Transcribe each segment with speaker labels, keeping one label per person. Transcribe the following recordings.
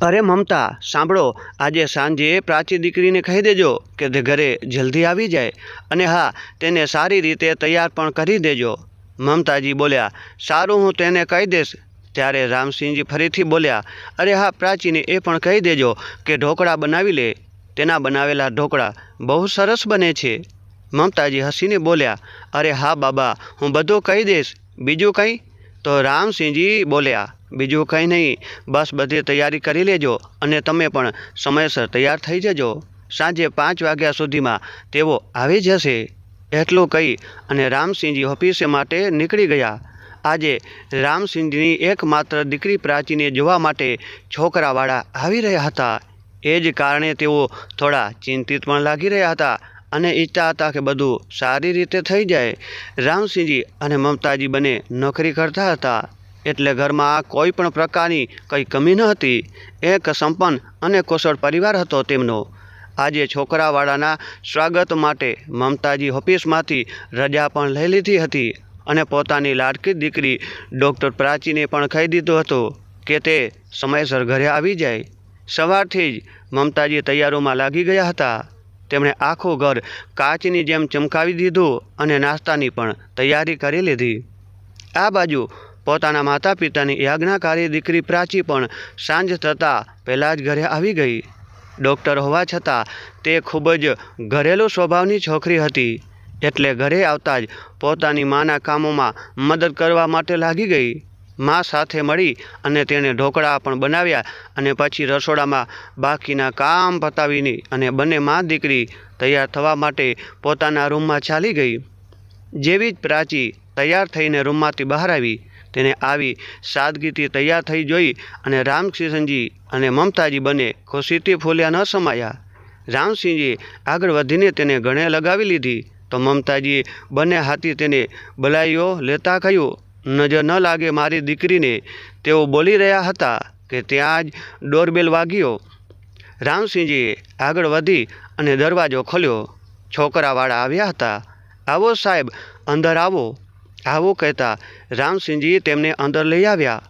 Speaker 1: અરે મમતા, સાંભળો, આજે સાંજે પ્રાચી દીકરીને કહી દેજો કે તે ઘરે જલ્દી આવી જાય અને હા, તેને સારી રીતે તૈયાર પણ કરી દેજો. મમતાજી બોલ્યા, સારું, હું તેને કહી દઈશ. ત્યારે રામસિંહજી ફરીથી બોલ્યા, અરે હા, પ્રાચીને એ પણ કહી દેજો કે ઢોકળા બનાવી લે. તેના બનાવેલા ઢોકળા બહુ સરસ બને છે. મમતાજી હસીને બોલ્યા, અરે હા બાબા, હું બધું કહી દઈશ. બીજું કંઈ? તો રામસિંહજી બોલ્યા, બીજું કંઈ નહીં, બસ બધી તૈયારી કરી લેજો અને તમે પણ સમયસર તૈયાર થઈ જજો. સાંજે પાંચ વાગ્યા સુધીમાં તેઓ આવી જશે. એટલું કહી અને રામસિંહજી ઓફિસે માટે નીકળી ગયા. આજે રામસિંહજીની એકમાત્ર દીકરી પ્રાચીને જોવા માટે છોકરાવાળા આવી રહ્યા હતા. એ જ કારણે તેઓ થોડા ચિંતિત પણ લાગી રહ્યા હતા. અને ઈચ્છતા હતા કે બધું સારી રીતે થઈ જાય. રામસિંહજી અને મમતાજી બંને નોકરી કરતા હતા. એટલે ઘરમાં કોઈ પણ પ્રકારની કંઈ કમી ન હતી. એક સંપન્ન અને કુશળ પરિવાર હતો તેમનો. આજે છોકરાવાળાના સ્વાગત માટે મમતાજી ઓફિસમાંથી રજા પણ લઈ લીધી હતી અને પોતાની લાડકી દીકરી ડૉક્ટર પ્રાચીને પણ કહી દીધું હતું કે તે સમયસર ઘરે આવી જાય. સવારથી જ મમતાજી તૈયારોમાં લાગી ગયા હતા. તેમણે આખું ઘર કાચની જેમ ચમકાવી દીધું અને નાસ્તાની પણ તૈયારી કરી લીધી. આ બાજુ પોતાના માતા પિતાની યાજ્ઞાકારી દીકરી પ્રાચી પણ સાંજ થતાં પહેલાં જ ઘરે આવી ગઈ. ડૉક્ટર હોવા છતાં તે ખૂબ જ ઘરેલું સ્વભાવની છોકરી હતી. એટલે ઘરે આવતા જ પોતાની માના કામોમાં મદદ કરવા માટે લાગી ગઈ. મા સાથે મળી અને તેણે ઢોકળા પણ બનાવ્યા અને પછી રસોડામાં બાકીના કામ પતાવીને અને બંને મા દીકરી તૈયાર થવા માટે પોતાના રૂમમાં ચાલી ગઈ. જેવી જ પ્રાચી તૈયાર થઈને રૂમમાંથી બહાર આવી, તેને આવી સાદગીથી તૈયાર થઈ જોઈ અને રામકિશનજી અને મમતાજી બંને ખુશીથી ફૂલ્યા ન સમાયા. રામસિંહજી આગળ વધીને તેને ગણે લગાવી લીધી. તો મમતાજીએ બંને હાથી તેને બલાઈઓ લેતા કહ્યું નજર ન લાગે મારી દીકરીને, તેઓ બોલી રહ્યા હતા કે ત્યાં જ ડોરબેલ વાગ્યો. રામસિંહજીએ આગળ વધી અને દરવાજો ખોલ્યો. છોકરાવાળા આવ્યા હતા. આવો સાહેબ, અંદર આવો. આવો, કહેતા રામસિંહજી તેમને અંદર લઈ આવ્યા.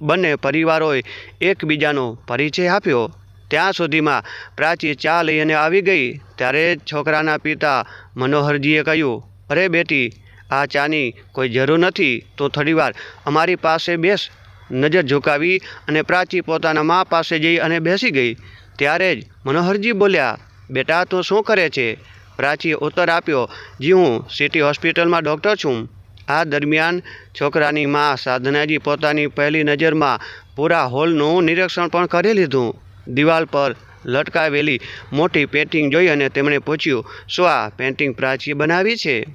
Speaker 1: બંને પરિવારોએ એકબીજાનો પરિચય આપ્યો. ત્યાં સુધીમાં પ્રાચી ચા લઈને આવી ગઈ. ત્યારે છોકરાના પિતા મનોહરજીએ કહ્યું, અરે બેટી આ ચાની કોઈ જરૂર નથી, તો થોડીવાર અમારી પાસે બેસ, નજર ઝુકાવી અને પ્રાચી પોતાના મા પાસે જઈ અને બેસી ગઈ. ત્યારે જ મનોહરજી બોલ્યા, બેટા, તું શું કરે છે? પ્રાચીએ ઉત્તર આપ્યો, જી હું સિટી હોસ્પિટલમાં ડૉક્ટર છું. આ દરમિયાન છોકરાની મા સાધનાજી પોતાની પહેલી નજરમાં પૂરા હોલનું નિરીક્ષણ પણ કરી લીધું. દિવાલ પર લટકાવેલી મોટી પેન્ટિંગ જોઈ અને તેમણે પૂછ્યું, શું આ પેન્ટિંગ પ્રાચીએ બનાવી છે?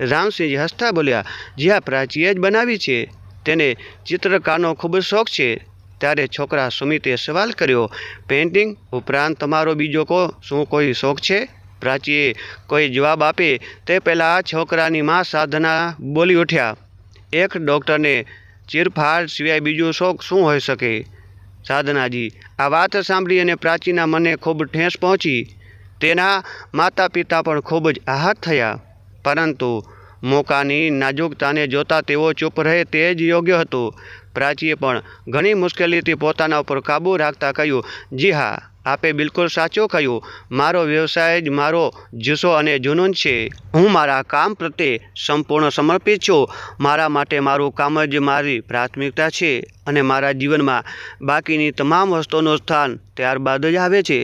Speaker 1: રામસિંહજી હસતા બોલ્યા જે આ પ્રાચીએ જ બનાવી છે? તેને ચિત્રકારનો ખૂબ જ શોખ છે? ત્યારે છોકરા સુમિતે સવાલ કર્યો, પેઇન્ટિંગ ઉપરાંત તમારો બીજો કો, શું કોઈ શોખ છે? પ્રાચીએ કોઈ જવાબ આપે? તે પહેલાં છોકરાની મા સાધના બોલી ઉઠ્યા, એક ડૉક્ટરને ચીરફાડ સિવાય બીજો શોખ શું હોઈ શકે? સાધનાજી, આ વાત સાંભળી અને પ્રાચીના મને ખૂબ ઠેંસ પહોંચી. તેના માતા પિતા પણ ખૂબ જ આહત થયા. પરંતુ મોકાની નાજુકતાને જોતા તેઓ ચૂપ રહે તે જ યોગ્ય હતું. પ્રાચીએ પણ ઘણી મુશ્કેલીથી પોતાના ઉપર કાબૂ રાખતા કહ્યું, જી હા, આપે બિલકુલ સાચું કહ્યું. મારો વ્યવસાય જ મારો જુસ્સો અને જુનૂન છે. હું મારા કામ પ્રત્યે સંપૂર્ણ સમર્પિત છું. મારા માટે મારું કામ જ મારી પ્રાથમિકતા છે અને મારા જીવનમાં બાકીની તમામ વસ્તુનું સ્થાન ત્યારબાદ જ આવે છે.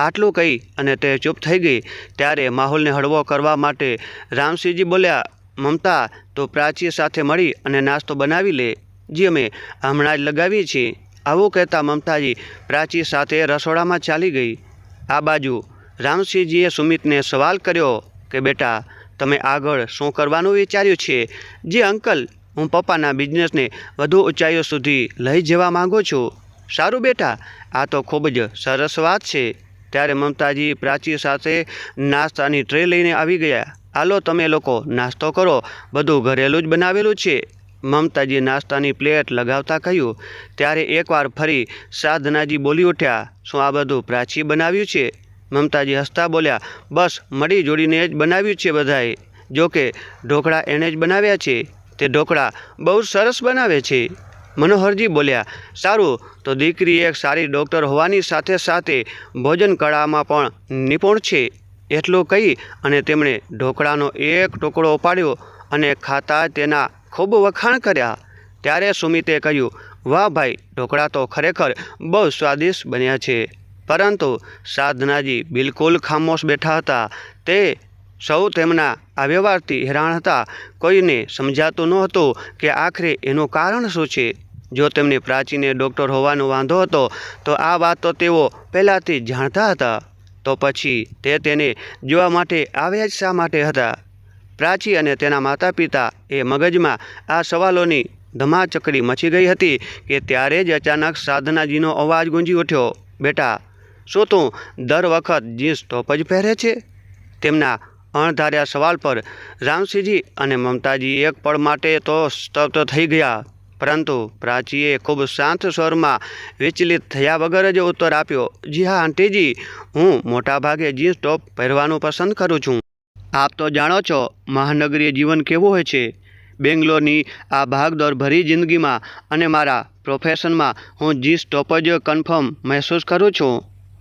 Speaker 1: આટલું કહી અને તે ચૂપ થઈ ગઈ. ત્યારે માહોલને હળવો કરવા માટે રામસિંહજી બોલ્યા, મમતા, તો પ્રાચી સાથે મળી અને નાસ્તો બનાવી લે. જે અમે, હમણાં જ લગાવીએ છીએ. આવું કહેતા મમતાજી પ્રાચી સાથે રસોડામાં ચાલી ગઈ. આ બાજુ રામસિંહજીએ સુમિતને સવાલ કર્યો કે, બેટા, તમે આગળ શું કરવાનું વિચાર્યું છે? જે અંકલ, હું પપ્પાના બિઝનેસને વધુ ઊંચાઈઓ સુધી લઈ જવા માગું છું. સારું બેટા, આ તો ખૂબ જ સરસ વાત છે. ત્યારે મમતાજી પ્રાચી સાથે નાસ્તાની ટ્રે લઈને આવી ગયા. હાલો, તમે લોકો, નાસ્તો કરો. બધું ઘરેલું જ બનાવેલું છે. મમતાજી નાસ્તાની પ્લેટ લગાવતા કહ્યું. ત્યારે એકવાર ફરી સાધનાજી બોલી ઉઠ્યા, શું આ બધું પ્રાચી બનાવ્યું છે? મમતાજી હસતા બોલ્યા, બસ, મળી જોડીને જ બનાવ્યું છે બધાએ. જોકે ઢોકળા એણે જ બનાવ્યા છે. તે ઢોકળા બહુ સરસ બનાવે છે. મનોહરજી બોલ્યા, સારું, તો દીકરી એક સારી ડૉક્ટર હોવાની સાથે સાથે ભોજન કળામાં પણ નિપુણ છે. એટલું કહી અને તેમણે ઢોકળાનો એક ટુકડો ઉપાડ્યો અને ખાતા તેના ખૂબ વખાણ કર્યા. ત્યારે સુમિતે કહ્યું, વાહ ભાઈ, ઢોકળા તો ખરેખર બહુ સ્વાદિષ્ટ બન્યા છે. પરંતુ સાધનાજી બિલકુલ ખામોશ બેઠા હતા. તે સૌ તેમના આ વ્યવહારથી હેરાન હતા. કોઈને સમજાતું નહોતું કે આખરે એનું કારણ શું છે. જો તેમને પ્રાચીને ડૉક્ટર હોવાનો વાંધો હતો, તો આ વાત તો તેઓ પહેલાંથી જાણતા હતા. તો પછી તે તેને જોવા માટે આવ્યા જ શા માટે હતા? પ્રાચી અને તેના માતા પિતા એ મગજમાં આ સવાલોની ધમાચકડી મચી ગઈ હતી કે ત્યારે જ અચાનક સાધનાજીનો અવાજ ગુંજી ઉઠ્યો, બેટા, શું તું દર વખત જીન્સ ટોપ જ પહેરે છે? તેમના અણધાર્યા સવાલ પર રામસિંહજી અને મમતાજી એક પળ માટે તો સ્તબ્ધ થઈ ગયા. પરંતુ પ્રાચીએ ખૂબ શાંત સ્વરમાં વિચલિત થયા વગર જ ઉત્તર આપ્યો, જી હા, આંટીજી, હું મોટાભાગે જીન્સ ટોપ પહેરવાનું પસંદ કરું છું. આપ તો જાણો છો મહાનગરીય જીવન કેવું હોય છે. બેંગ્લોરની આ ભાગદોડ ભરી જિંદગીમાં અને મારા પ્રોફેશનમાં હું જીન્સ ટોપ જ કન્ફર્મ મહેસૂસ કરું છું.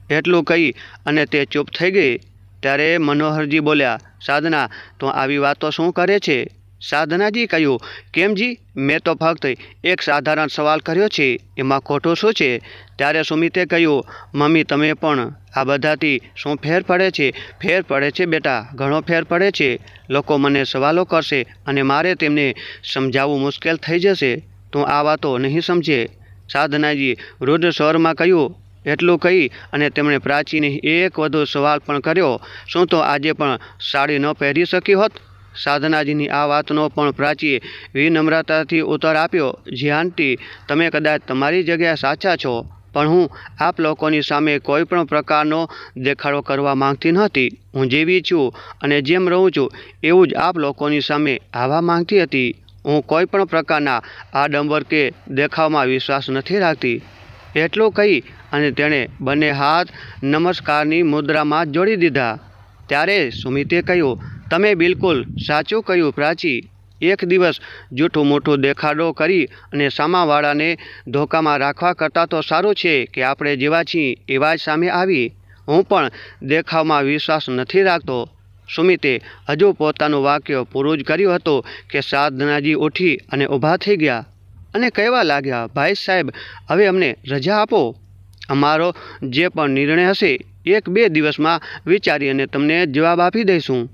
Speaker 1: એટલું કહી અને તે ચૂપ થઈ ગઈ. ત્યારે મનોહરજી બોલ્યા, સાધના, તો આવી વાતો શું કરે છે? સાધનાજી કહ્યું, કેમજી? મેં તો ફક્ત એક સાધારણ સવાલ કર્યો છે, એમાં ખોટો શું છે? ત્યારે સુમિતે કહ્યું, મમ્મી, તમે પણ આ બધાથી શું ફેર પડે છે? ફેર પડે છે બેટા, ઘણો ફેર પડે છે. લોકો મને સવાલો કરશે અને મારે તેમને સમજાવવું મુશ્કેલ થઈ જશે. તું આ વાતો નહીં સમજે. સાધનાજી રુદ્ર સ્વરમાં કહ્યું, એટલું કહી અને તેમણે પ્રાચીને એક વધુ સવાલ પણ કર્યો. શું તો આજે પણ સાડી ન પહેરી શકી હોત? સાધનાજીની આ વાતનો પણ પ્રાચીએ વિનમ્રતાથી ઉત્તર આપ્યો, જી આંટી, તમે કદાચ તમારી જગ્યા સાચા છો, પણ હું આપ લોકોની સામે કોઈ પણ પ્રકારનો દેખાડો કરવા માંગતી નહોતી. હું જેવી છું અને જેમ રહું છું, એવું જ આપ લોકોની સામે આવવા માંગતી હતી. હું કોઈ પણ પ્રકારના આડંબર કે દેખાવમાં વિશ્વાસ નથી રાખતી. એટલું કહી અને તેણે બંને હાથ નમસ્કારની મુદ્રામાં જોડી દીધા. ત્યારે સુમિતે કહ્યું, તમે બિલકુલ સાચું કહ્યું, પ્રાચી. એક દિવસ જૂઠું મોટું દેખાડો કરી અને સામાવાળાને ધોકામાં રાખવા કરતાં તો સારું છે કે આપણે જેવા છીએ એવા જ સામે આવી. હું પણ દેખાવમાં વિશ્વાસ નથી રાખતો. સુમિતે હજુ પોતાનું વાક્ય પૂરું જ કર્યું હતું કે સાધનાજી ઉઠી અને ઊભા થઈ ગયા. અને કહેવા લાગ્યા, ભાઈ સાહેબ, હવે અમને રજા આપો. અમારો જે પણ નિર્ણય હશે એક બે દિવસમાં વિચારી અને તમને જવાબ આપી દઈશું.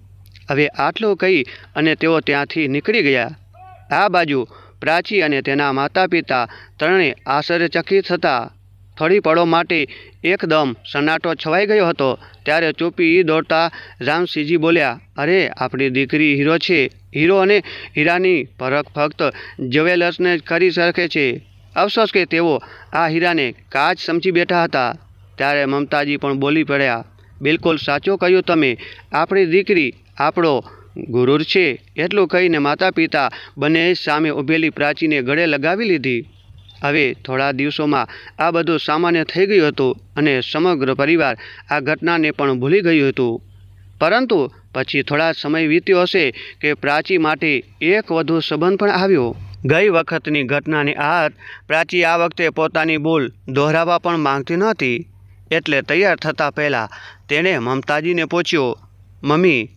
Speaker 1: હવે આટલું કહી અને તેઓ ત્યાંથી નીકળી ગયા. આ બાજુ પ્રાચી અને તેના માતા પિતા ત્રણે આશ્ચર્યચકિત હતા. થોડી પળો માટે એકદમ સન્નાટો છવાઈ ગયો હતો. ત્યારે ચૂપી દોડતા રામસિંહજી બોલ્યા, અરે, આપણી દીકરી હીરો છે. હીરો અને હીરાની પરખ ફક્ત જ્વેલર્સને જ કરી શકે છે. અફસોસ કે તેઓ આ હીરાને કાચ સમજી બેઠા હતા. ત્યારે મમતાજી પણ બોલી પડ્યા, બિલકુલ સાચું કહ્યું તમે. આપણી દીકરી આપણો ગુરુર છે. એટલું કહીને માતા પિતા બંને સામે ઊભેલી પ્રાચીને ગળે લગાવી લીધી. હવે થોડા દિવસોમાં આ બધું સામાન્ય થઈ ગયું હતું અને સમગ્ર પરિવાર આ ઘટનાને પણ ભૂલી ગયું હતું. પરંતુ પછી થોડા સમય વીત્યો હશે કે પ્રાચી માટે એક વધુ સંબંધ પણ આવ્યો. ગઈ વખતની ઘટનાની આહત પ્રાચી આ વખતે પોતાની ભૂલ દોહરાવવા પણ માંગતી નહોતી. એટલે તૈયાર થતાં પહેલાં તેણે મમતાજીને પૂછ્યું, મમ્મી,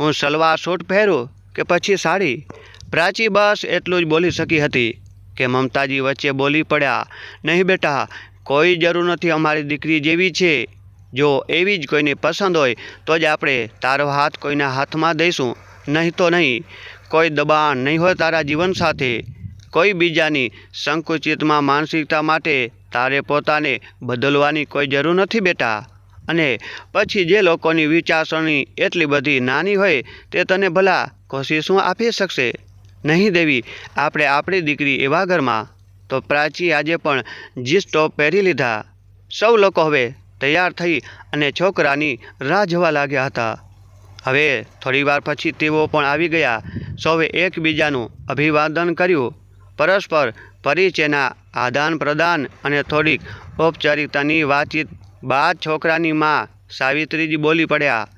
Speaker 1: હું સલવાર સૂટ પહેરું કે પછી સાડી? પ્રાચી બસ એટલું જ બોલી શકી હતી કે મમતાજી વચ્ચે બોલી પડ્યા, નહીં બેટા, કોઈ જરૂર નથી અમારી દીકરી જેવી છે. જો એવી જ કોઈને પસંદ હોય, તો જ આપણે તારો હાથ કોઈના હાથમાં દઈશું. નહીં તો નહીં, કોઈ દબાણ નહીં હોય તારા જીવન સાથે. કોઈ બીજાની સંકુચિતમાં માનસિકતા માટે તારે પોતાને બદલવાની કોઈ જરૂર નથી બેટા. અને પછી જે લોકોની વિચારસરણી એટલી બધી નાની હોય તે તને ભલા કોશિશું આપી શકશે? નહીં દેવી, આપણે આપણી દીકરી એવા ઘરમાં. તો પ્રાચી આજે પણ જીન્સ ટોપ પહેરી લીધા. સૌ લોકો હવે તૈયાર થઈ અને છોકરાની રાહ જોવા લાગ્યા હતા. હવે થોડીવાર પછી તેઓ પણ આવી ગયા. સૌએ એકબીજાનું અભિવાદન કર્યું. પરસ્પર પરિચયના આદાન પ્રદાન અને થોડીક ઔપચારિકતાની વાતચીત બાદ છોકરાની મા સાવિત્રીજી બોલી પડ્યા,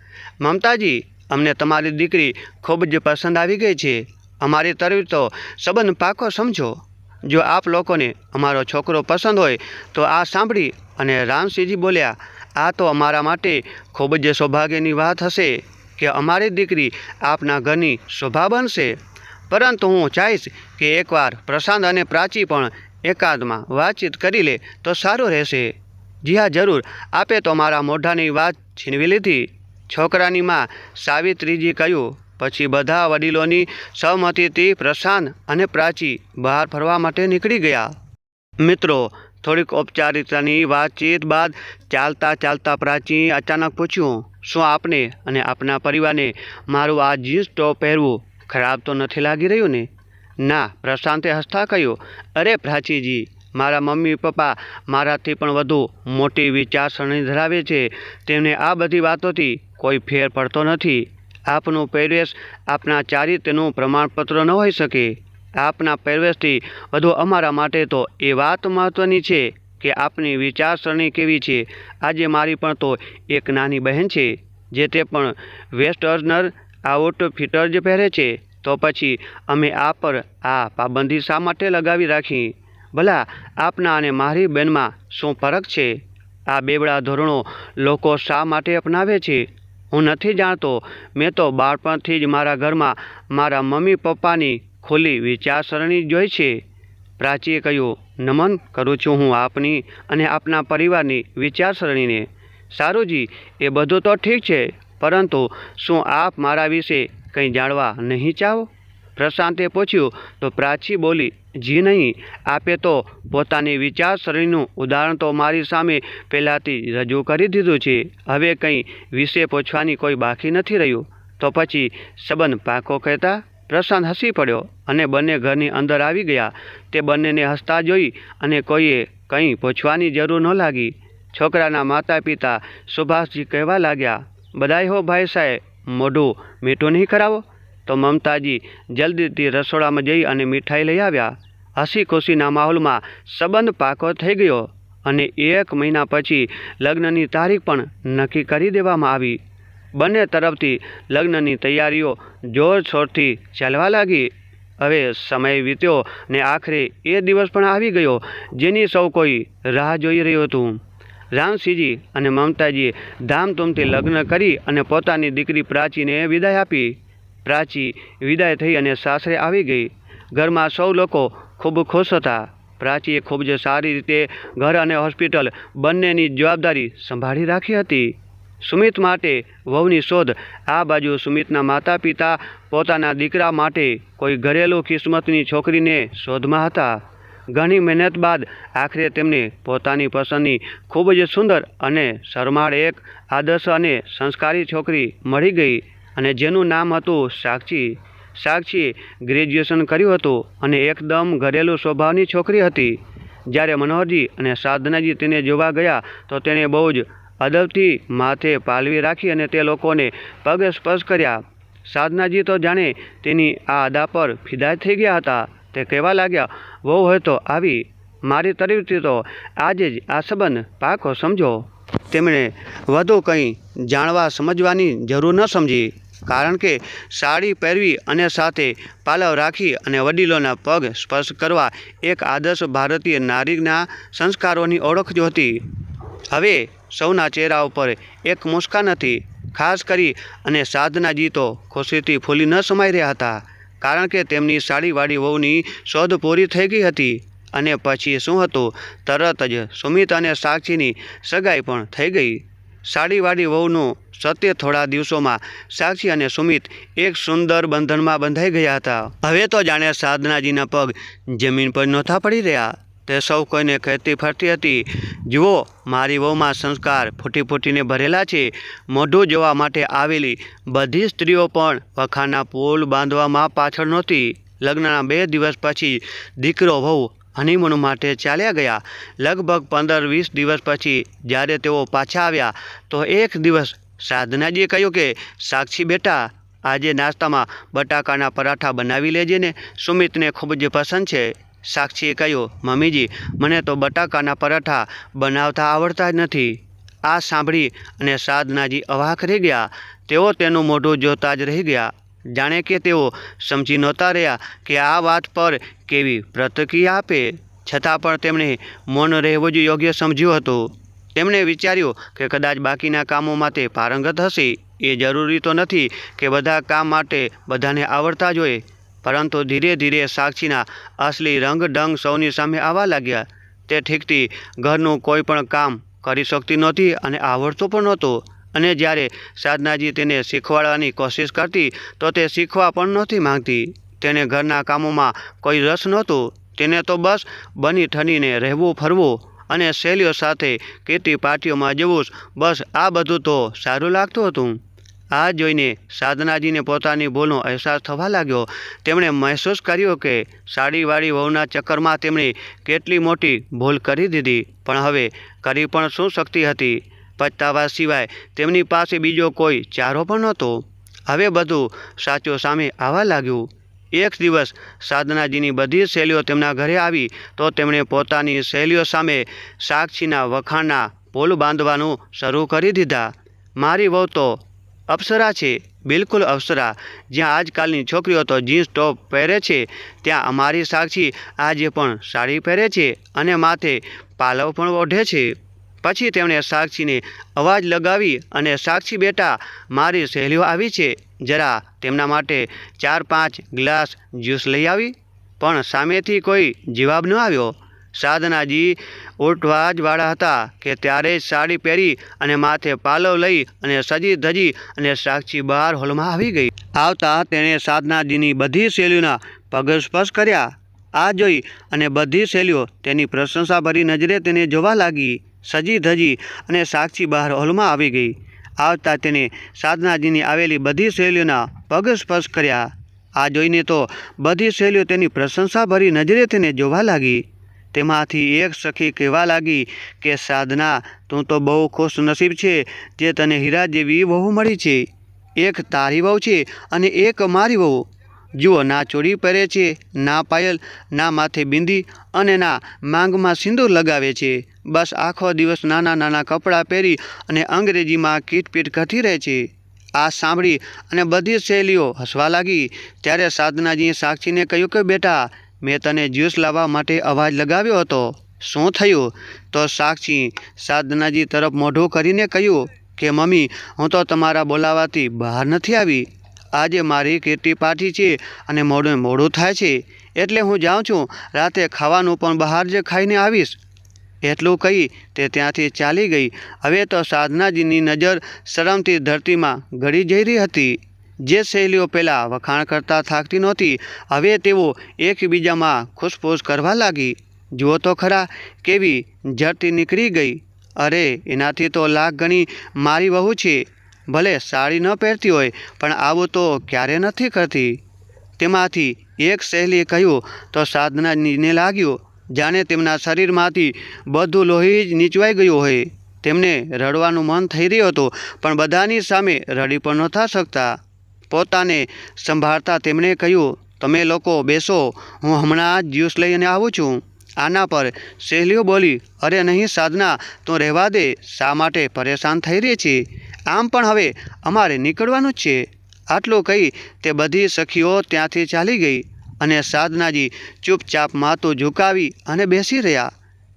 Speaker 1: મમતાજી, અમને તમારી દીકરી ખૂબ જ પસંદ આવી ગઈ છે. અમારી તરફ તો સંબંધ પાકો સમજો. જો આપ લોકોને અમારો છોકરો પસંદ હોય તો આ સાંભળી. અને રામસિંહજી બોલ્યા, આ તો અમારા માટે ખૂબ જ સૌભાગ્યની વાત હશે કે અમારી દીકરી આપના ઘરની શોભા બનશે. પરંતુ હું ચાહીશ કે એકવાર પ્રશાંત અને પ્રાચી પણ એકાદમાં વાતચીત કરી લે તો સારું રહેશે. જી હા, જરૂર. આપે તો મારા મોઢાની વાત છીનવી લીધી. છોકરાની માં સાવિત્રીજી કહ્યું, પછી બધા વડીલોની સહમતિથી પ્રશાંત અને પ્રાચી બહાર ફરવા માટે નીકળી ગયા. મિત્રો, થોડીક ઔપચારિકતાની વાતચીત બાદ ચાલતા ચાલતા પ્રાચી અચાનક પૂછ્યું, શું આપને અને આપના પરિવારને મારું આ જીન્સ ટોપ પહેરવું ખરાબ તો નથી લાગી રહ્યું ને? ના, પ્રશાંતે હસતા કહ્યું, અરે પ્રાચીજી, મારા મમ્મી પપ્પા મારાથી પણ વધુ મોટી વિચારસરણી ધરાવે છે. તેમને આ બધી વાતોથી કોઈ ફેર પડતો નથી. આપનું પહેરવેશ આપના ચારિત્રનું પ્રમાણપત્ર ન હોઈ શકે. આપના પહેરવેશથી વધુ અમારા માટે તો એ વાત મહત્ત્વની છે કે આપની વિચારસરણી કેવી છે. આજે મારી પણ તો એક નાની બહેન છે, જે તે પણ વેસ્ટર્નર આઉટફિટર જ પહેરે છે, તો પછી અમે આ પર આ પાબંદી શા માટે લગાવી રાખી? ભલા, આપના અને મારી બેનમાં શું ફરક છે? આ બેવડા ધોરણો લોકો શા માટે અપનાવે છે? હું નથી જાણતો. મેં તો બાળપણથી જ મારા ઘરમાં મારા મમ્મી પપ્પાની ખુલ્લી વિચારસરણી જોઈ છે. પ્રાચીએ કહ્યું, નમન કરું છું હું આપની અને આપના પરિવારની વિચારસરણીને. સારુંજી એ બધું તો ઠીક છે. પરંતુ શું આપ મારા વિશે કંઈ જાણવા નહીં ચાહો? પ્રશાંતે પૂછ્યું, તો પ્રાચી બોલી, જી નહીં, આપે તો પોતાની વિચારસરણીનું ઉદાહરણ તો મારી સામે પહેલાંથી રજૂ કરી દીધું છે. હવે કંઈ વિશે પૂછવાની કોઈ બાકી નથી રહ્યું. તો પછી સંબંધ પાકો કહેતા પ્રશાંત હસી પડ્યો અને બંને ઘરની અંદર આવી ગયા. તે બંનેને હસતા જોઈ અને કોઈએ કંઈ પૂછવાની જરૂર ન લાગી. છોકરાના માતા પિતા સુભાષજી કહેવા લાગ્યા બધાય હો ભાઈ સાહેબ, મોઢું મીઠું નહીં કરાવો તો મમતાજી જલ્દીથી રસોડામાં જઈ અને મીઠાઈ લઈ આવ્યા. હસી ખુશીના માહોલમાં સંબંધ પાકો થઈ ગયો અને એક મહિના પછી લગ્નની તારીખ પણ નક્કી કરી દેવામાં આવી. બંને તરફથી લગ્નની તૈયારીઓ જોરશોરથી ચાલવા લાગી. હવે સમય વીત્યો ને આખરે એ દિવસ પણ આવી ગયો જેની સૌ કોઈ રાહ જોઈ રહ્યું હતું. રામસિંહજી અને મમતાજીએ ધામધૂમથી લગ્ન કરી અને પોતાની દીકરી પ્રાચીને વિદાય આપી. પ્રાચી વિદાય થઈ અને સાસરે આવી ગઈ. ઘરમાં સૌ લોકો ખૂબ ખુશ હતા. પ્રાચીએ ખૂબ જ સારી રીતે ઘર અને હોસ્પિટલ બંનેની જવાબદારી સંભાળી રાખી હતી. સુમિત માટે વહુની શોધ. આ બાજુ સુમિતના માતા પિતા પોતાના દીકરા માટે કોઈ ઘરેલું કિસ્મતની છોકરીને શોધમાં હતા. ઘણી મહેનત બાદ આખરે તેમને પોતાની પસંદની ખૂબ જ સુંદર અને શરમાળ એક આદર્શ અને સંસ્કારી છોકરી મળી ગઈ અને જેનું નામ હતું સાક્ષી. સાક્ષીએ ગ્રેજ્યુએશન કર્યું હતું અને એકદમ ઘરેલું સ્વભાવની છોકરી હતી. જ્યારે મનોહરજી અને સાધનાજી તેને જોવા ગયા તો તેણે બહુ જ અદબથી માથે પાલવી રાખી અને તે લોકોને પગ સ્પર્શ કર્યા. સાધનાજી તો જાણે તેની આ અદા પર ફિદાય થઈ ગયા હતા. તે કહેવા લાગ્યા, વહુ હોય તો આવી, મારી તરફથી તો આજે જ આ સંબંધ પાકો સમજો. તેમણે વધુ કંઈ જાણવા સમજવાની જરૂર ન સમજી, કારણ કે સાડી પહેરવી અને સાથે પાલવ રાખી અને વડીલોના પગ સ્પર્શ કરવા એક આદર્શ ભારતીય નારીના સંસ્કારોની ઓળખ જો હતી. હવે સૌના ચહેરા ઉપર એક મુસ્કાન હતી, ખાસ કરી અને સાધનાજી તો ખુશીથી ફૂલી ન સમાઈ રહ્યા હતા. કારણ કે તેમની સાડીવાળી વહુની શોધ પૂરી થઈ ગઈ હતી અને પછી શું હતું? તરત જ સુમિત અને સાક્ષીની સગાઈ પણ થઈ ગઈ. સાડીવાળી વહુનું સત્ય થોડા દિવસોમાં સાક્ષી અને સુમિત એક સુંદર બંધનમાં બંધાઈ ગયા હતા. હવે તો જાણે સાધનાજીના પગ જમીન પર નહોતા પડી રહ્યા. તે સૌ કોઈને કહેતી ફરતી હતી, જુઓ, મારી વહુમાં સંસ્કાર ફૂટી ફૂટીને ભરેલા છે. મોઢું જોવા માટે આવેલી બધી સ્ત્રીઓ પણ વખાણના પુલ બાંધવામાં પાછળ નહોતી. લગ્નના બે દિવસ પછી દીકરો, વહુ હનીમૂન માટે ચાલ્યા ગયા. લગભગ પંદર વીસ દિવસ પછી જ્યારે તેઓ પાછા આવ્યા, તો એક દિવસ સાધનાજીએ કહ્યું કે, સાક્ષી બેટા, આજે નાસ્તામાં બટાકાના પરાઠા બનાવી લેજે ને. સુમિતને ખૂબ જ પસંદ છે. સાક્ષીએ કહ્યું, મમ્મીજી, મને તો બટાકાના પરાઠા બનાવતા આવડતા જ નથી. આ સાંભળી અને સાધનાજી અવાક રહી ગયા. તેઓ તેનું મોઢું જોતા જ રહી ગયા. જાણે કે તેઓ સમજી નહોતા રહ્યા કે આ વાત પર કેવી પ્રતિક્રિયા આપે. છતાં પણ તેમણે મૌન રહેવું જ યોગ્ય સમજ્યું હતું. તેમણે વિચાર્યું કે કદાચ બાકીના કામો માટે પારંગત હશે. એ જરૂરી તો નથી કે બધા કામ માટે બધાને આવડતા જ હોય. પરંતુ ધીરે ધીરે સાક્ષીના અસલી રંગ ઢંગ સૌની સામે આવવા લાગ્યા. તે ઠીકથી ઘરનું કોઈ પણ કામ કરી શકતી નહોતી અને આવડતું પણ નહોતું. અને જ્યારે સાધનાજી તેને શીખવાડવાની કોશિશ કરતી, તો તે શીખવા પણ નહોતી માંગતી. તેને ઘરના કામોમાં કોઈ રસ નહોતો. તેને તો બસ બની ઠનીને રહેવું, ફરવું અને શૈલીઓ સાથે કેટલી પાર્ટીઓમાં જવું બસ આ બધું તો સારું લાગતું હતું. આ જોઈને સાધનાજીને પોતાની ભૂલનો અહેસાસ થવા લાગ્યો. તેમણે મહેસૂસ કર્યો કે સાડીવાળી વહુના ચક્કરમાં તેમણે કેટલી મોટી ભૂલ કરી દીધી, પણ હવે કરી પણ શું શક્તિ હતી? પચતાવા સિવાય તેમની પાસે બીજો કોઈ ચારો પણ નહોતો. હવે બધું સાચો સામે આવવા લાગ્યું. એક દિવસ સાધનાજીની બધી શૈલીઓ તેમના ઘરે આવી તો તેમણે પોતાની શૈલીઓ સામે સાક્ષીના વખાણના પુલ બાંધવાનું શરૂ કરી દીધા. મારી વહુ તો અપ્સરા છે. બિલકુલ અપ્સરા. જ્યાં આજકાલની છોકરીઓ તો જીન્સ, ટોપ પહેરે છે. ત્યાં અમારી સાક્ષી આજે પણ સાડી પહેરે છે અને માથે પાલવ પણ ઓઢે છે. પછી તેમણે સાક્ષીને અવાજ લગાવી અને સાક્ષી બેટા, મારી સહેલીઓ આવી છે. જરા તેમના માટે ચાર પાંચ ગ્લાસ જ્યુસ લઈ આવી. પણ સામેથી કોઈ જવાબ ન આવ્યો. સાધનાજી ઉઠવા હતા કે ત્યારે જ સાડી પહેરી અને માથે પાલવ લઈ અને સજી ધજી અને સાક્ષી બહાર હોલમાં આવી ગઈ. આવતા તેણે સાધનાજીની બધી શૈલીઓના પગ સ્પર્શ કર્યા. આ જોઈ અને બધી શૈલીઓ તેની પ્રશંસાભરી નજરે તેને જોવા લાગી. સજી ધજી અને સાક્ષી બહાર હોલમાં આવી ગઈ. આવતા તેને સાધનાજીની આવેલી બધી શૈલીઓના પગ સ્પર્શ કર્યા. આ જોઈને તો બધી શૈલીઓ તેની પ્રશંસાભરી નજરે તેને જોવા લાગી. તેમાંથી એક સખી કહેવા લાગી કે, સાધના, તું તો બહુ ખુશ નસીબ છે જે તને હીરા જેવી વહુ મળી છે. એક તારી વહુ છે અને એક મારી વહુ. જુઓ, ના ચોડી પહેરે છે, ના પાયલ, ના માથે બિંદી અને ના માંગમાં સિંદૂર લગાવે છે. બસ આખો દિવસ નાના નાના કપડાં પહેરી અને અંગ્રેજીમાં કીટપીટ કરતી રહે છે. આ સાંભળી અને બધી સહેલીઓ હસવા લાગી. ત્યારે સાધનાજીએ સાક્ષીને કહ્યું કે, બેટા મેં તને જ્યુસ લાવવા માટે અવાજ લગાવ્યો હતો. શું થયું? તો સાક્ષી સાધનાજી તરફ મોઢું કરીને કહ્યું કે, મમ્મી, હું તો તમારા બોલાવાથી બહાર નથી આવી. આજે મારી કીર્તિ પાર્ટી છે અને મોડું મોડું થાય છે. એટલે હું જાઉં છું. રાતે ખાવાનું પણ બહાર જ ખાઈને આવીશ. એટલું કહી તે ત્યાંથી ચાલી ગઈ. હવે તો સાધનાજીની નજર શરમથી ધરતીમાં ગળી જઈ રહી હતી. જે શૈલીઓ પહેલાં વખાણ કરતાં થાકતી નહોતી, હવે તેઓ એકબીજામાં ખુશફુશ કરવા લાગી. જુઓ તો ખરા, કેવી ઝડથી નીકળી ગઈ. અરે, એનાથી તો લાખ ગણી મારી વહુ છે. ભલે સાડી ન પહેરતી હોય, પણ આવું તો ક્યારે નથી કરતી? તેમાંથી એક સહેલીએ કહ્યું, તો સાધનાજીને લાગ્યું. જાણે તેમના શરીરમાંથી બધું લોહી જ નીચવાઈ ગયું હોય. તેમને રડવાનું મન થઈ રહ્યું હતું, પણ બધાની સામે રડી પણ નહોતા શકતા. પોતાને સંભાળતા તેમણે કહ્યું, તમે લોકો બેસો, હું હમણાં જ જ્યુસ લઈને આવું છું. આના પર સહેલીઓ બોલી, અરે નહીં સાધના, તું રહેવા દે, શા માટે પરેશાન થઈ રહી છે? આમ પણ હવે અમારે નીકળવાનું જ છે. આટલું કહી તે બધી સખીઓ ત્યાંથી ચાલી ગઈ અને સાધનાજી ચૂપચાપ માથું ઝુકાવી અને બેસી રહ્યા.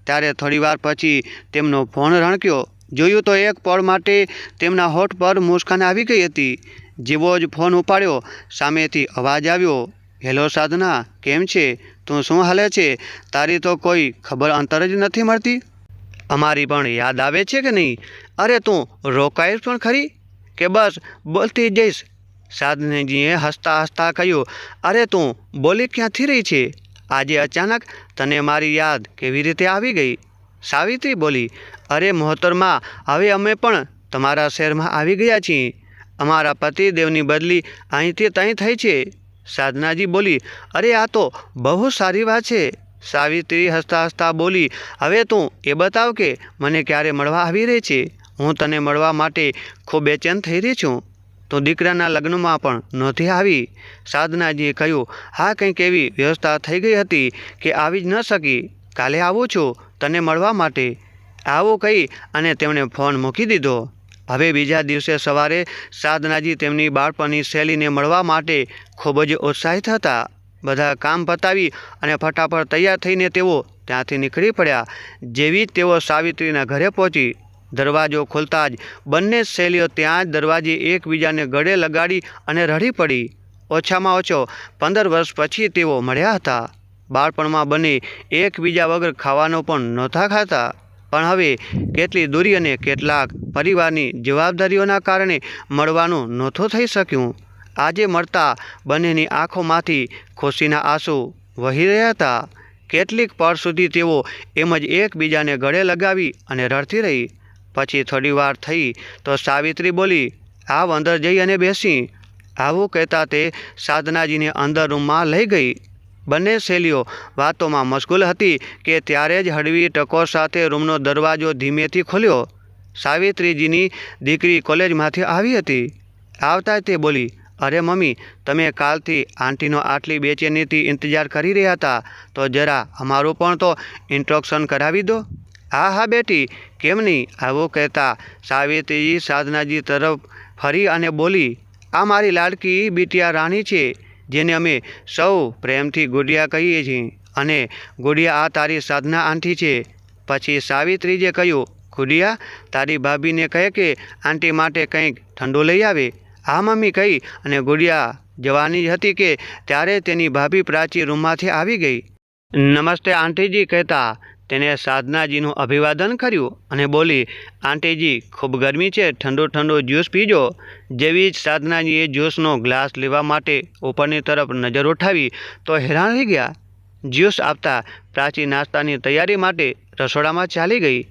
Speaker 1: ત્યારે થોડીવાર પછી તેમનો ફોન રણક્યો. જોયું તો એક પળ માટે તેમના હોઠ પર મુસ્કાન આવી ગઈ હતી. જેવો જ ફોન ઉપાડ્યો, સામેથી અવાજ આવ્યો, હેલો સાધના, કેમ છે? તું શું હાલે છે? તારી તો કોઈ ખબર અંતર જ નથી મળતી? અમારી પણ યાદ આવે છે કે નહીં? અરે તું રોકાઈશ પણ ખરી? કે બસ બોલતી જઈશ? સાધનેજીએ હસતા હસતા કહ્યું, અરે તું બોલી ક્યાંથી રહી છે? આજે અચાનક તને મારી યાદ કેવી રીતે આવી ગઈ? સાવિત્રી બોલી, અરે મોહતરમાં, હવે અમે પણ તમારા શહેરમાં આવી ગયા છીએ. અમારા પતિદેવની બદલી અહીંથી ત્યાં થઈ છે. સાધનાજી બોલી, અરે, આ તો બહુ સારી વાત છે. સાવિત્રી હસતા હસતા બોલી, હવે તું એ બતાવ કે મને ક્યારે મળવા આવી રહી છે? હું તને મળવા માટે ખૂબ બેચેન થઈ રહી છું. તો દીકરાના લગ્નમાં પણ નહોતી આવી. સાધનાજીએ કહ્યું, હા, કંઈક એવી વ્યવસ્થા થઈ ગઈ હતી કે આવી જ ન શકી. કાલે આવું છું તને મળવા માટે. આવું કહી અને તેમણે ફોન મૂકી દીધો. હવે બીજા દિવસે સવારે સાધનાજી તેમની બાળપણની શૈલીને મળવા માટે ખૂબ જ ઉત્સાહિત હતા. બધા કામ પતાવી અને ફટાફટ તૈયાર થઈને તેઓ ત્યાંથી નીકળી પડ્યા, જેવી તેઓ સાવિત્રીના ઘરે પહોંચી. દરવાજો ખોલતા જ બંને શૈલીઓ ત્યાં જ દરવાજે એકબીજાને ગળે લગાડી અને રડી પડી. ઓછામાં ઓછો પંદર વર્ષ પછી તેઓ મળ્યા હતા. બાળપણમાં બંને એકબીજા વગર ખાવાનો પણ નહોતા ખાતા. પણ હવે કેટલી દૂરી અને કેટલાક પરિવારની જવાબદારીઓના કારણે મળવાનું નહોતું થઈ શક્યું. આજે મળતા બંનેની આંખોમાંથી ખુશીના આંસુ વહી રહ્યા હતા. કેટલીક પળ સુધી તેઓ એમ જ એકબીજાને ગળે લગાવી અને રડતી રહી. પછી થોડી વાર થઈ તો સાવિત્રી બોલી, આવ અંદર જઈ અને બેસી. આવું કહેતા તે સાધનાજીને અંદર રૂમમાં લઈ ગઈ. બંને શૈલીઓ વાતોમાં મશગુલ હતી કે ત્યારે જ હળવી ટકોર સાથે રૂમનો દરવાજો ધીમેથી ખોલ્યો. સાવિત્રીજીની દીકરી કોલેજમાંથી આવી હતી. આવતા તે બોલી, અરે મમ્મી, તમે કાલથી આંટીનો આટલી બેચેનીથી ઇંતજાર કરી રહ્યા હતા, તો જરા અમારું પણ તો ઇન્ટ્રોક્શન કરાવી દો. હા હા, બેટી, કેમ નહીં? આવું કહેતા સાવિત્રીજી સાધનાજી તરફ ફરી અને બોલી, આ મારી લાડકી બીટિયા રાણી છે. જેને અમે સૌ પ્રેમથી ગુડિયા કહીએ છીએ. અને ગુડિયા આ તારી સાધના આંટી છે. પછી સાવિત્રીજે કહ્યું, ગુડિયા, તારી ભાભીને કહે કે આંટી માટે કંઈક ઠંડુ લઈ આવે. હા, મમ્મી, કહી અને ગુડિયા જવાની જ હતી કે ત્યારે તેની ભાભી પ્રાચી રૂમમાંથી આવી ગઈ. નમસ્તે આંટીજી, કહેતા તેને સાધનાજીનું અભિવાદન કર્યું અને બોલી, આંટીજી, ખૂબ ગરમી છે, ઠંડુ ઠંડુ જ્યુસ પીજો. જેવી જ સાધનાજીએ જ્યુસનો ગ્લાસ લેવા માટે ઉપરની તરફ નજર ઉઠાવી, તો હેરાન રહી ગયા. જ્યુસ આપતા પ્રાચી નાસ્તાની તૈયારી માટે રસોડામાં ચાલી ગઈ.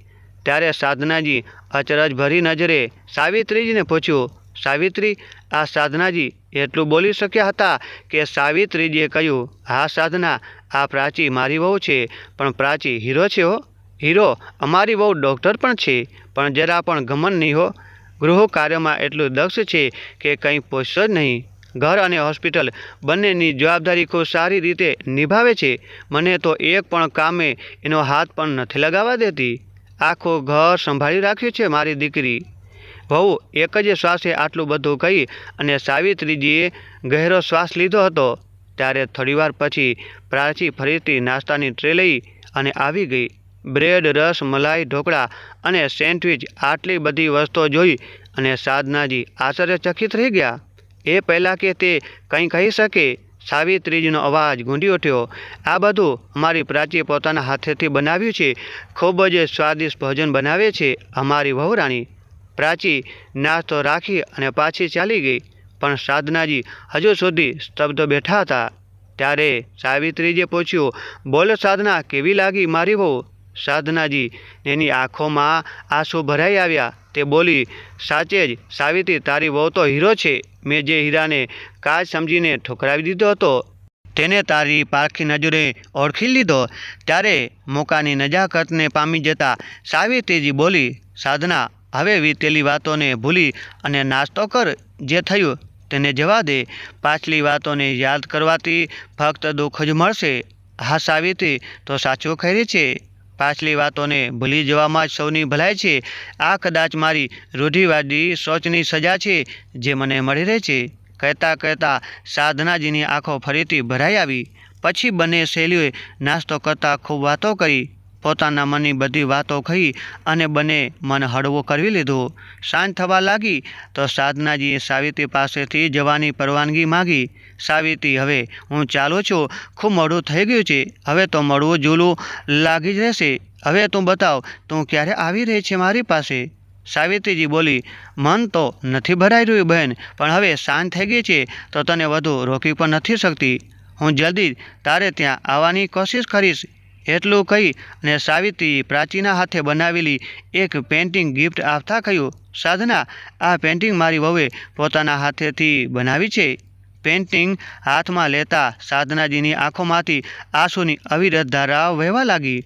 Speaker 1: ત્યારે સાધનાજી અચરજ ભરી નજરે સાવિત્રીજીને પૂછ્યું, સાવિત્રી, આ સાધનાજી એટલું બોલી શક્યા હતા કે સાવિત્રીજીએ કહ્યું, હા સાધના, આ પ્રાચી મારી વહુ છે, પણ પ્રાચી હીરો છે હો. હીરો અમારી વહુ ડૉક્ટર પણ છે, પણ જરા પણ ગમન નહીં હો. ગૃહ કાર્યમાં એટલું દક્ષ છે કે કંઈ પૂછશો જ નહીં. ઘર અને હોસ્પિટલ બંનેની જવાબદારી ખૂબ સારી રીતે નિભાવે છે. મને તો એક પણ કામે એનો હાથ પણ નથી લગાવવા દેતી. આખું ઘર સંભાળી રાખ્યું છે મારી દીકરી. વહુ એક જ શ્વાસે આટલું બધું કહી અને સાવિત્રીજીએ ગહેરો શ્વાસ લીધો હતો. ત્યારે થોડીવાર પછી પ્રાચી ફરીથી નાસ્તાની ટ્રે લઈ અને આવી ગઈ. બ્રેડ, રસ, મલાઈ, ઢોકળા અને સેન્ડવિચ આટલી બધી વસ્તુઓ જોઈ અને સાધનાજી આશ્ચર્યચકિત રહી ગયા. એ પહેલાં કે તે કંઈ કહી શકે? સાવિત્રીજીનો અવાજ ગૂંજી ઉઠ્યો. આ બધું અમારી પ્રાચી પોતાના હાથેથી બનાવ્યું છે. ખૂબ જ સ્વાદિષ્ટ ભોજન બનાવે છે અમારી વહુરાણી. પ્રાચી નાસ્તો રાખી અને પાછી ચાલી ગઈ. પણ સાધનાજી હજુ સુધી સ્તબ્ધ બેઠા હતા. ત્યારે સાવિત્રીજીએ પૂછ્યું, બોલો સાધના, કેવી લાગી મારી વહુ? સાધનાજી, એની આંખોમાં આંસુ ભરાઈ આવ્યા. તે બોલી, સાચે જ, સાવિત્રી, તારી વહુ તો હીરો છે. મેં જે હીરાને કાચ સમજીને ઠોકરાવી દીધો હતો, તેને તારી પારખી નજરે ઓળખી લીધો. ત્યારે મોકાની નજાકતને પામી જતા સાવિત્રીજી બોલી, સાધના હવે વીતેલી વાતોને ભૂલી અને નાસ્તો કર, જે થયું તેને જવા દે. પાછલી વાતોને યાદ કરવાથી ફક્ત દુઃખ જ મળશે. હા, સાવિત્રી, તો સાચું ખરી છે. પાછલી વાતોને ભૂલી જવામાં જ સૌની ભલાઈ છે. આ કદાચ મારી રૂઢિવાદી સોચની સજા છે, જે મને મળી રહે છે. કહેતા કહેતા સાધનાજીની આંખો ફરીથી ભરાઈ આવી. પછી બંને શૈલીઓએ નાસ્તો કરતાં ખૂબ વાતો કરી. પોતાના મનની બધી વાતો કહી અને બંને મન હળવો કરવી લીધું. સાંજ થવા લાગી તો સાધનાજીએ સાવિત્રી પાસેથી જવાની પરવાનગી માગી. સાવિત્રી, હવે હું ચાલું છું. ખૂબ મોડું થઈ ગયું છે. હવે તો મળવું જૂલું લાગી જ રહેશે. હવે તું બતાવ, તું ક્યારે આવી રહી છે મારી પાસે? સાવિત્રીજી બોલી, મન તો નથી ભરાઈ રહ્યું બહેન, પણ હવે શાંત થઈ ગઈ છે, તો તને વધુ રોકી પણ નથી શકતી. હું જલ્દી તારે ત્યાં આવવાની કોશિશ કરીશ. એટલું કહી અને સાવિત્રી પ્રાચીના હાથે બનાવેલી એક પેઇન્ટિંગ ગિફ્ટ આપતા કહ્યું, સાધના, આ પેઇન્ટિંગ મારી વહુએ પોતાના હાથેથી બનાવી છે. પેઇન્ટિંગ હાથમાં લેતા સાધનાજીની આંખોમાંથી આંસુની અવિરત ધારા વહેવા લાગી.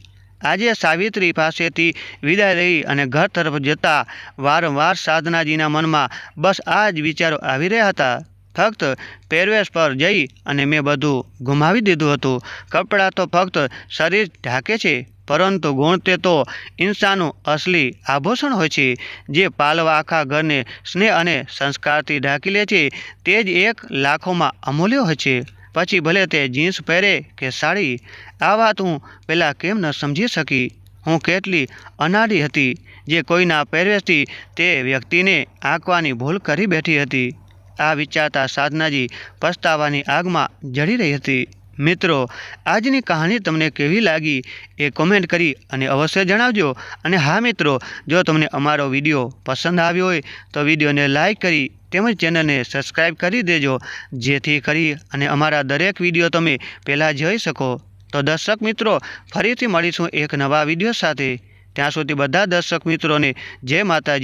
Speaker 1: આજે સાવિત્રી પાસેથી વિદાય રહી અને ઘર તરફ જતા વારંવાર સાધનાજીના મનમાં બસ આ જ વિચારો આવી રહ્યા હતા. ફક્ત પહેરવેશ પર જઈ અને મેં બધું ગુમાવી દીધું હતું. કપડાં તો ફક્ત શરીર ઢાંકે છે, પરંતુ ગુણ તે તો ઇન્સાનનું અસલી આભૂષણ હોય છે. જે પાલવા આખા ઘરને સ્નેહ અને સંસ્કારથી ઢાંકી લે છે, તે જ એક લાખોમાં અમૂલ્ય હોય છે. પછી ભલે તે જીન્સ પહેરે કે સાડી, આ વાત હું પહેલાં કેમ ન સમજી શકી? હું કેટલી અનાડી હતી, જે કોઈના પહેરવેશથી તે વ્યક્તિને આંકવાની ભૂલ કરી બેઠી હતી. આ વિચારતા સાધનાજી પસ્તાવાની આગમાં જડી રહી હતી. મિત્રો, આજની કહાણી તમને કેવી લાગી એ કોમેન્ટ કરી અને અવશ્ય જણાવજો. અને હા, મિત્રો, જો તમને અમારો વીડિયો પસંદ આવ્યો હોય, તો વિડીયોને લાઈક કરી તેમજ ચેનલને સબસ્ક્રાઈબ કરી દેજો. જેથી કરી અને અમારા દરેક વીડિયો તમે પહેલાં જોઈ શકો. તો દર્શક મિત્રો, ફરીથી મળીશું એક નવા વીડિયો સાથે. ત્યાં સુધી બધા દર્શક મિત્રોને જય માતાજી.